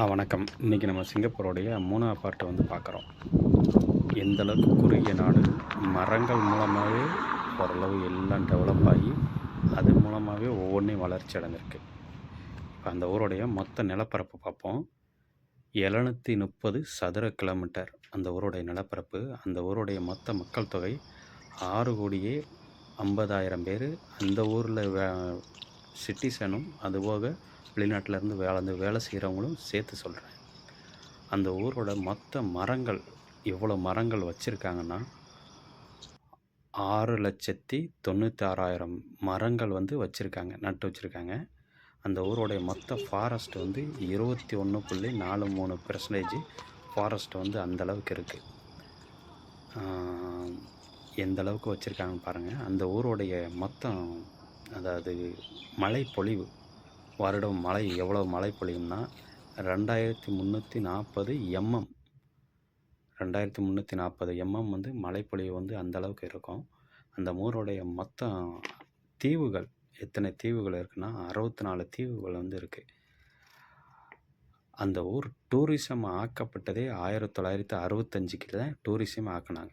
ஆ வணக்கம். இன்றைக்கி நம்ம சிங்கப்பூருடைய மூணா பார்ட்டை வந்து பார்க்குறோம். எந்தளவுக்கு குறுகிய நாடு மரங்கள் மூலமாகவே ஓரளவு எல்லாம் டெவலப் ஆகி அது மூலமாகவே ஒவ்வொன்றையும் வளர்ச்சி அடைஞ்சிருக்கு. இப்போ அந்த ஊருடைய மொத்த நிலப்பரப்பு பார்ப்போம். எழுநூற்றி முப்பது சதுர கிலோமீட்டர் அந்த ஊருடைய நிலப்பரப்பு. அந்த ஊருடைய மொத்த மக்கள் தொகை ஆறு கோடியே ஐம்பதாயிரம் பேர். அந்த ஊரில் சிட்டிசனும் அதுபோக வெளிநாட்டிலேருந்து வேலை வந்து வேலை செய்கிறவங்களும் சேர்த்து சொல்கிறேன் அந்த ஊரோட மொத்த மரங்கள் எவ்வளோ மரங்கள் வச்சுருக்காங்கன்னா ஆறு லட்சத்தி தொண்ணூத்தாறாயிரம் மரங்கள் வந்து வச்சுருக்காங்க நட்டு வச்சுருக்காங்க. அந்த ஊரோடைய மொத்த ஃபாரஸ்ட் வந்து இருபத்தி ஒன்று புள்ளி நாலு மூணு பெர்சன்டேஜ் ஃபாரஸ்ட் வந்து அந்த அளவுக்கு இருக்குது எந்த அளவுக்கு வச்சுருக்காங்கன்னு பாருங்கள் அந்த ஊருடைய மொத்தம் அதாவது மழை பொழிவு வருடம் மழை எவ்வளோ மழை பொழியும்னா ரெண்டாயிரத்தி முந்நூற்றி நாற்பது எம்எம். ரெண்டாயிரத்தி முந்நூற்றி நாற்பது எம்எம் வந்து மழைப்பொழிவு வந்து அந்த அளவுக்கு இருக்கும். அந்த ஊருடைய மொத்தம் தீவுகள் எத்தனை தீவுகள் இருக்குன்னா அறுபத்தி நாலு தீவுகள் வந்து இருக்குது அந்த ஊர் டூரிசம் ஆக்கப்பட்டதே ஆயிரத்தி தொள்ளாயிரத்தி அறுபத்தஞ்சுக்கு தான் டூரிசம் ஆக்குனாங்க.